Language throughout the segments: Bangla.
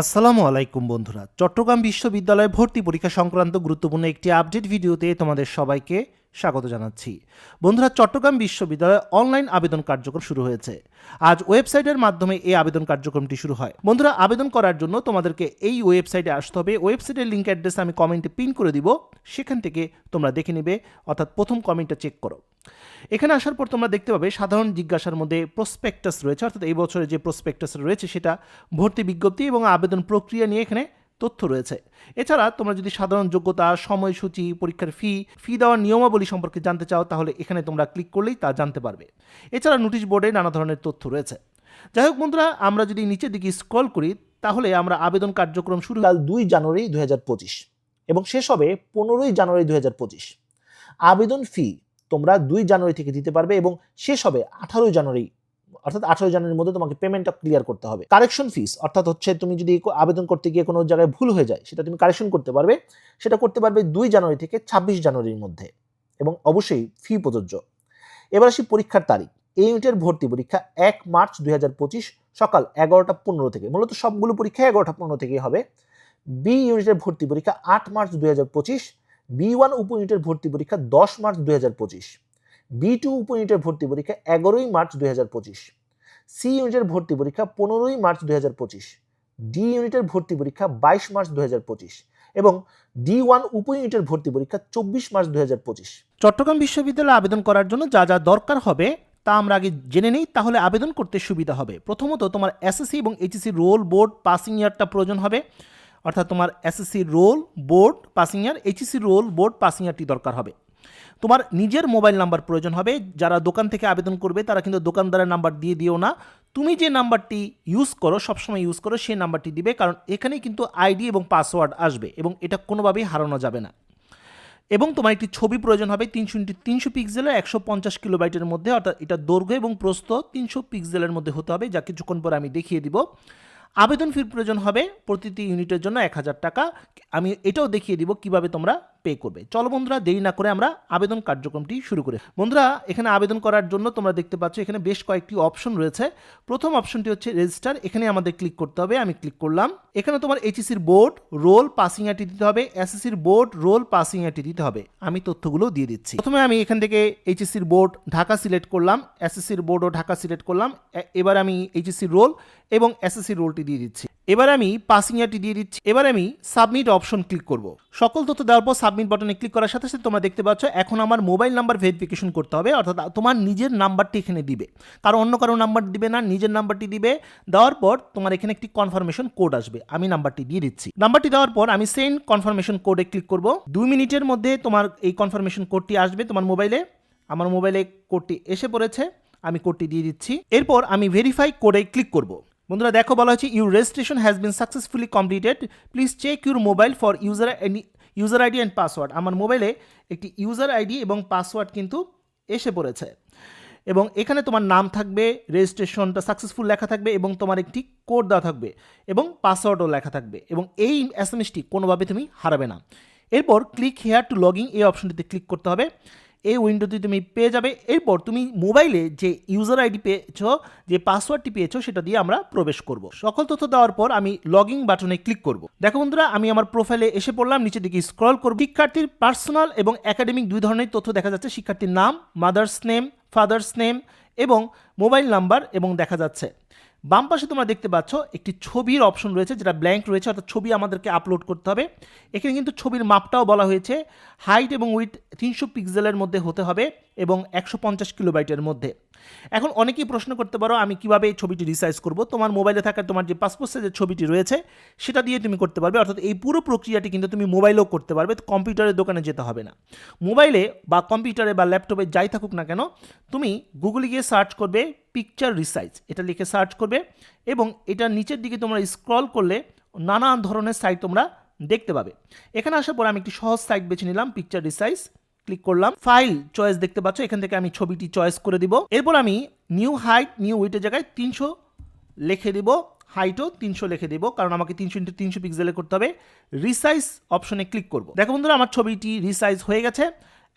আসসালামু আলাইকুম বন্ধুরা। চট্টগ্রাম বিশ্ববিদ্যালয়ে ভর্তি পরীক্ষা সংক্রান্ত গুরুত্বপূর্ণ একটি আপডেট ভিডিওতে তোমাদের সবাইকে স্বাগত জানাচ্ছি। বন্ধুরা, চট্টগ্রাম বিশ্ববিদ্যালয়ে অনলাইন আবেদন কার্যক্রম শুরু হয়েছে। আজ ওয়েবসাইটের মাধ্যমে এই আবেদন কার্যক্রমটি শুরু হয়। বন্ধুরা, আবেদন করার জন্য তোমাদেরকে এই ওয়েবসাইটে আসতে হবে। ওয়েবসাইটের লিঙ্ক অ্যাড্রেস আমি কমেন্টে পিন করে দিব। সেখান থেকে তোমরা দেখে নেবে। অর্থাৎ প্রথম কমেন্টটা চেক করো। এখানে আসার পর তোমরা দেখতে পাবে সাধারণ জিজ্ঞাসার মধ্যে প্রসপেক্টাস রয়েছে, অর্থাৎ এই বছরে যে প্রসপেক্টাস রয়েছে সেটা ভর্তি বিজ্ঞপ্তি এবং আবেদন প্রক্রিয়া নিয়ে এখানে তথ্য রয়েছে। এছাড়া তোমরা যদি সাধারণ যোগ্যতা, সময়সূচি, পরীক্ষার ফি ফি দেওয়ার নিয়মাবলী সম্পর্কে জানতে চাও, তাহলে এখানে তোমরা ক্লিক করলেই তা জানতে পারবে। এছাড়া নোটিশ বোর্ডে নানা ধরনের তথ্য রয়েছে। যাই হোক বন্ধুরা, আমরা যদি নিচের দিকে স্ক্রল করি, তাহলে আমরা আবেদন কার্যক্রম শুরু কাল দুই জানুয়ারি দুই হাজার পঁচিশ এবং শেষ হবে পনেরোই জানুয়ারি দুই হাজার পঁচিশ। আবেদন ফি তোমরা দুই জানুয়ারি থেকে দিতে পারবে এবং শেষ হবে আঠারোই জানুয়ারি, অর্থাৎ আঠারোই জানুয়ারির মধ্যে তোমাকে পেমেন্টটা ক্লিয়ার করতে হবে। কারেকশন ফিস অর্থাৎ হচ্ছে তুমি যদি আবেদন করতে গিয়ে কোনো জায়গায় ভুল হয়ে যায়, সেটা তুমি কারেকশন করতে পারবে। সেটা করতে পারবে দুই জানুয়ারি থেকে ছাব্বিশ জানুয়ারির মধ্যে এবং অবশ্যই ফি প্রযোজ্য। এবার আসি পরীক্ষার তারিখ। এই ইউনিটের ভর্তি পরীক্ষা এক মার্চ দুই হাজার পঁচিশ, সকাল এগারোটা পনেরো থেকে। মূলত সবগুলো পরীক্ষা এগারোটা পনেরো থেকেই হবে। বি ইউনিটের ভর্তি পরীক্ষা আট মার্চ দুই হাজার পঁচিশ বি ওয়ান উপ ইউনিটের ভর্তি পরীক্ষা দশ মার্চ দুই হাজার পঁচিশ, বি টু উপ ইউনিটের ভর্তি পরীক্ষা এগারোই মার্চ দুই হাজার পঁচিশ, সি ইউনিটের ভর্তি পরীক্ষা পনেরোই মার্চ দুই হাজার পঁচিশ, ডি ইউনিটের ভর্তি পরীক্ষা বাইশ মার্চ দুই হাজার পঁচিশ এবং ডি ওয়ান উপ ইউনিটের ভর্তি পরীক্ষা চব্বিশ মার্চ দুই হাজার পঁচিশ। চট্টগ্রাম বিশ্ববিদ্যালয়ে আবেদন করার জন্য যা যা দরকার হবে তা আমরা আগে জেনে নিই, তাহলে আবেদন করতে সুবিধা হবে। প্রথমত তোমার এসএসসি এবং এইচএসসি রোল বোর্ড পাসিং ইয়ারটা প্রয়োজন হবে। অর্থাৎ তোমার SSC roll board passing year HSC roll board passing ইয়ারটি দরকার হবে। তোমার নিজের মোবাইল নাম্বার প্রয়োজন হবে, যারা দোকান থেকে আবেদন করবে তারা কিন্তু দোকানদারের নাম্বার দিয়ে দিও না। তুমি যে নাম্বারটি ইউজ করো, সবসময় ইউজ করো সেই নাম্বারটি দিবে, কারণ এখানে কিন্তু আইডি এবং পাসওয়ার্ড আসবে এবং এটা কোনোভাবেই হারানো যাবে না। এবং তোমার একটি ছবি প্রয়োজন হবে, তিনশো ইন্টু তিনশো পিক্সেলের একশো পঞ্চাশ কিলোবাইটের মধ্যে, অর্থাৎ এটা দৈর্ঘ্য এবং প্রস্থ তিনশো পিক্সেলের মধ্যে হতে হবে, যা কিছুক্ষণ পরে আমি দেখিয়ে দিব। আবেদন ফির প্রয়োজন হবে, প্রতিটি ইউনিটের জন্য এক হাজার টাকা। আমি এটাও দেখিয়ে দিব কীভাবে তোমরা পে করবে। চলো বন্ধুরা, দেরি না করে আমরা আবেদন কার্যক্রমটি শুরু করে। বন্ধুরা, এখানে আবেদন করার জন্য তোমরা দেখতে পাচ্ছ, এখানে বেশ কয়েকটি অপশন রয়েছে। প্রথম অপশনটি হচ্ছে রেজিস্টার। এখানে আমাদের ক্লিক করতে হবে, আমি ক্লিক করলাম। এখানে তোমার এইচএসির বোর্ড, রোল পাসিং আইটি দিতে হবে। এসএসসির বোর্ড, রোল পাসিং আইটি দিতে হবে। আমি তথ্যগুলো দিয়ে দিচ্ছি। প্রথমে আমি এখান থেকে এইচএসসির বোর্ড ঢাকা সিলেক্ট করলাম, এসএসসির বোর্ডও ঢাকা সিলেক্ট করলাম। এবার আমি এইচএসসির রোল এবং এসএসসি রোলটি দিয়ে দিচ্ছি। এবার আমি পাসিং ইয়ারটি দিয়ে দিচ্ছি। এবার আমি সাবমিট অপশন ক্লিক করব। সকল তথ্য দেওয়ার পর সাবমিট বাটনে ক্লিক করার সাথে সাথে তোমরা দেখতে পাচ্ছ, এখন আমার মোবাইল নাম্বার ভেরিফিকেশন করতে হবে, অর্থাৎ তোমার নিজের নাম্বারটি এখানে দিবে। কারও অন্য কারও নাম্বার দিবে না, নিজের নাম্বারটি দিবে। দেওয়ার পর তোমার এখানে একটি কনফার্মেশন কোড আসবে। আমি নাম্বারটি দিয়ে দিচ্ছি। নাম্বারটি দেওয়ার পর আমি সেন্ড কনফার্মেশন কোডে ক্লিক করব। দুই মিনিটের মধ্যে তোমার এই কনফার্মেশন কোডটি আসবে তোমার মোবাইলে আমার মোবাইলে কোডটি এসে পড়েছে, আমি কোডটি দিয়ে দিচ্ছি। এরপর আমি ভেরিফাই কোডে ক্লিক করব। বন্ধুরা দেখো বলা হচ্ছে your registration has been successfully completed please check your mobile for user user ID and password আমার মোবাইলে একটি ইউজার আইডি এবং পাসওয়ার্ড কিন্তু এসে পড়েছে। এবং এখানে তোমার নাম থাকবে রেজিস্ট্রেশনটা সাকসেসফুল লেখা থাকবে এবং তোমার একটি কোড দেওয়া থাকবে এবং পাসওয়ার্ডও লেখা থাকবে। এবং এই এস এম এসটি কোনোভাবে তুমি হারাবে না। এরপর ক্লিক হেয়ার টু লগিং এই অপশনটিতে ক্লিক করতে হবে। এই উইন্ডোতে তুমি পেয়ে যাবে। এরপর তুমি মোবাইলে যে ইউজার আইডি পেয়েছ, যে পাসওয়ার্ডটি পেয়েছ, সেটা দিয়ে আমরা প্রবেশ করব। সকল তথ্য দেওয়ার পর আমি লগিং বাটনে ক্লিক করব। দেখো বন্ধুরা, আমি আমার প্রোফাইলে এসে পড়লাম, নিচের দিকে স্ক্রল করব। শিক্ষার্থীর পার্সোনাল এবং একাডেমিক দুই ধরনের তথ্য দেখা যাচ্ছে। শিক্ষার্থীর নাম, মাদার্স নেম, ফাদার্স নেম এবং মোবাইল নাম্বার এবং দেখা যাচ্ছে। বাম পাশে তোমরা দেখতে পাচ্ছ একটি ছবির অপশন রয়েছে, যেটা ব্ল্যাঙ্ক রয়েছে, অর্থাৎ ছবি আমাদেরকে আপলোড করতে হবে। এখানে কিন্তু ছবির মাপটাও বলা হয়েছে। হাইট এবং উইথ তিনশো পিক্সেলের মধ্যে হতে হবে এবং একশো পঞ্চাশ কিলোবাইটের মধ্যে। এখন অনেকেই প্রশ্ন করতে পারো, আমি কীভাবে এই ছবিটি রিসাইজ করব? তোমার মোবাইলে থাকা তোমার যে পাসপোর্ট সাইজের ছবিটি রয়েছে, সেটা দিয়ে তুমি করতে পারবে। অর্থাৎ এই পুরো প্রক্রিয়াটি কিন্তু তুমি মোবাইলেও করতে পারবে কম্পিউটারের দোকানে যেতে হবে না। মোবাইলে বা কম্পিউটারে বা ল্যাপটপে যাই থাকুক না কেন, তুমি গুগলে গিয়ে সার্চ করবে পিকচার রিসাইজ এটা লিখে সার্চ করবে এবং এটার নিচের দিকে তোমরা স্ক্রল করলে নানান ধরনের সাইট তোমরা দেখতে পাবে। এখানে আসার পর আমি একটি সহজ সাইট বেছে নিলাম পিকচার রিসাইজ ক্লিক করলাম ফাইল চয়েস দেখতে পাচ্ছ, এখান থেকে আমি ছবিটি চয়েস করে দিব। এরপর আমি নিউ হাইট নিউ উইটের জায়গায় তিনশো লিখে দিব হাইটও তিনশো লিখে দেবো, কারণ আমাকে তিনশো ইন্টু তিনশো পিক্সেলে করতে হবে। রিসাইজ অপশনে ক্লিক করব। দেখো বন্ধুরা, আমার ছবিটি রিসাইজ হয়ে গেছে।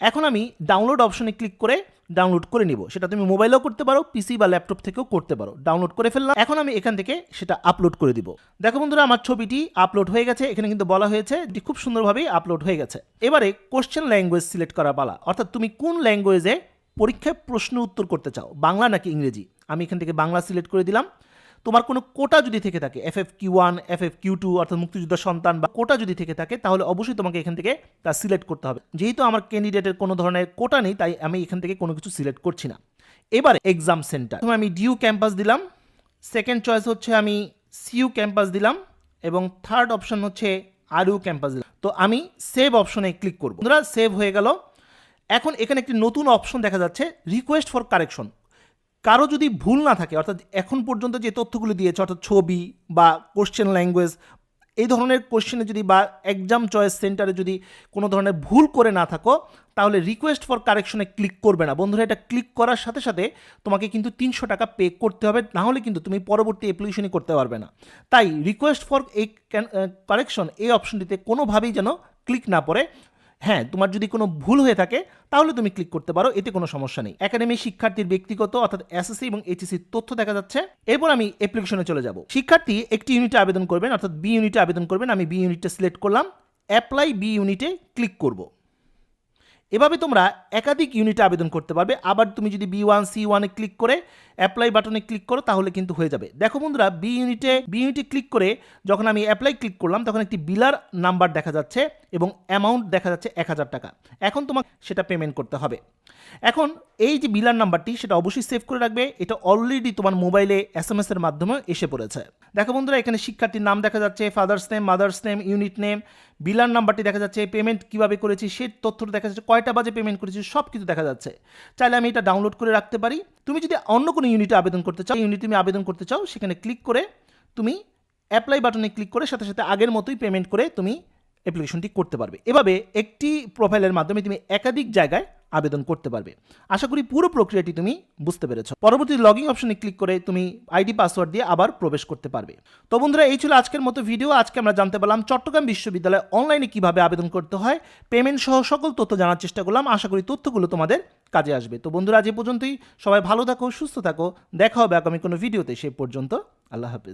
এখন আমি ডাউনলোড অপশনে ক্লিক করে ডাউনলোড করে নিব। সেটা তুমি মোবাইলেও করতে পারো পিসি বা ল্যাপটপ থেকেও করতে পারো। ডাউনলোড করে ফেললাম। এখন আমি এখান থেকে সেটা আপলোড করে দিব। দেখো বন্ধুরা, আমার ছবিটি আপলোড হয়ে গেছে। এখানে কিন্তু বলা হয়েছে এটি খুব সুন্দরভাবেই আপলোড হয়ে গেছে। এবারে কোশ্চেন ল্যাঙ্গুয়েজ সিলেক্ট করা পালা। অর্থাৎ তুমি কোন ল্যাঙ্গুয়েজে পরীক্ষায় প্রশ্ন উত্তর করতে চাও? বাংলা নাকি ইংরেজি? আমি এখান থেকে বাংলা সিলেক্ট করে দিলাম। তোমার কোনো কোটা যদি থেকে থাকে F F Q one F F Q two অর্থাৎ মুক্তিযুদ্ধ সন্তান বা কোটা যদি থেকে থাকে, তাহলে অবশ্যই তোমাকে এখান থেকে তা সিলেক্ট করতে হবে। যেহেতু আমার ক্যান্ডিডেটের কোনো ধরনের কোটা নেই, তাই আমি এখান থেকে কোনো কিছু সিলেক্ট করছি না। এবারে এক্সাম সেন্টার আমি ডিউ ক্যাম্পাস দিলাম। সেকেন্ড চয়েস হচ্ছে আমি সিইউ ক্যাম্পাস দিলাম এবং থার্ড অপশন হচ্ছে আরইউ ক্যাম্পাস দিলাম। তো আমি সেভ অপশনে ক্লিক করব। বন্ধুরা সেভ হয়ে গেল। এখন এখানে একটি নতুন অপশন দেখা যাচ্ছে রিকোয়েস্ট ফর কারেকশন কারও যদি ভুল না থাকে, অর্থাৎ এখন পর্যন্ত যে তথ্যগুলো দিয়েছে, অর্থাৎ ছবি বা কোশ্চেন ল্যাঙ্গুয়েজ এই ধরনের কোশ্চেনে যদি বা এক্সাম চয়েস সেন্টারে যদি কোনো ধরনের ভুল করে না থাকো, তাহলে রিকোয়েস্ট ফর কারেকশনে ক্লিক করবে না। বন্ধুরা, এটা ক্লিক করার সাথে সাথে তোমাকে কিন্তু তিনশো টাকা পে করতে হবে নাহলে কিন্তু তুমি পরবর্তী অ্যাপ্লিকেশনই করতে পারবে না। তাই রিকোয়েস্ট ফর এই কারেকশন এই অপশনটিতে কোনোভাবেই যেন ক্লিক না পড়ে। হ্যাঁ তোমার যদি কোনো ভুল হয়ে থাকে, তাহলে তুমি ক্লিক করতে পারো, এতে কোনো সমস্যা নেই। একাডেমি শিক্ষার্থীর ব্যক্তিগত অর্থাৎ এসএসসি এবং এইচএসসির তথ্য দেখা যাচ্ছে। এরপর আমি অ্যাপ্লিকেশনে চলে যাব। শিক্ষার্থী একটি ইউনিটে আবেদন করবেন, অর্থাৎ বি ইউনিটে আবেদন করবেন। আমি বি ইউনিটে সিলেক্ট করলাম অ্যাপ্লাই বি ইউনিটে ক্লিক করব। এভাবে তোমরা একাধিক ইউনিটে আবেদন করতে পারবে। আবার তুমি যদি বি ওয়ান সি ওয়ানে ক্লিক করে অ্যাপ্লাই বাটনে ক্লিক করো, তাহলে কিন্তু হয়ে যাবে। দেখো বন্ধুরা বি ইউনিটে বি ইউনিটে ক্লিক করে যখন আমি অ্যাপ্লাই ক্লিক করলাম, তখন একটি বিলার নাম্বার দেখা যাচ্ছে। এবং অ্যামাউন্ট দেখা যাচ্ছে এক হাজার টাকা। এখন তোমাকে সেটা পেমেন্ট করতে হবে। এখন এই যে বিলার নাম্বারটি সেটা অবশ্যই সেভ করে রাখবে। এটা অলরেডি তোমার মোবাইলে এস এম এর মাধ্যমে এসে পড়েছে। দেখো বন্ধুরা, এখানে শিক্ষার্থীর নাম দেখা যাচ্ছে father's name mother's name unit name বিলার নাম্বারটি দেখা যাচ্ছে পেমেন্ট কীভাবে করেছি, সে তথ্যটা দেখা যাচ্ছে, কয়টা বাজে পেমেন্ট করেছি সব কিছু দেখা যাচ্ছে। চাইলে আমি এটা ডাউনলোড করে রাখতে পারি। তুমি যদি অন্য কোনো ইউনিটে আবেদন করতে চাও ইউনিটে তুমি আবেদন করতে চাও, সেখানে ক্লিক করে তুমি অ্যাপ্লাই বাটনে ক্লিক করে সাথে সাথে আগের মতোই পেমেন্ট করে তুমি অ্যাপ্লিকেশনটি করতে পারবে। এভাবে একটি প্রোফাইলের মাধ্যমে তুমি একাধিক জায়গায় আবেদন করতে পারবে। আশা করি পুরো প্রক্রিয়াটি তুমি বুঝতে পেরেছ। পরবর্তী লগইন অপশনে ক্লিক করে তুমি আইডি পাসওয়ার্ড দিয়ে আবার প্রবেশ করতে পারবে। তো বন্ধুরা, এই ছিল আজকের মতো ভিডিও আজকে আমরা জানতে পারলাম চট্টগ্রাম বিশ্ববিদ্যালয়ে অনলাইনে কীভাবে আবেদন করতে হয় পেমেন্ট সহ সকল তথ্য জানার চেষ্টা করলাম। আশা করি তথ্যগুলো তোমাদের কাজে আসবে। তো বন্ধুরা, আজ এ পর্যন্তই। সবাই ভালো থাকো, সুস্থ থাকো। দেখা হবে আগামী কোনো ভিডিওতে সে পর্যন্ত আল্লাহ হাফিজ।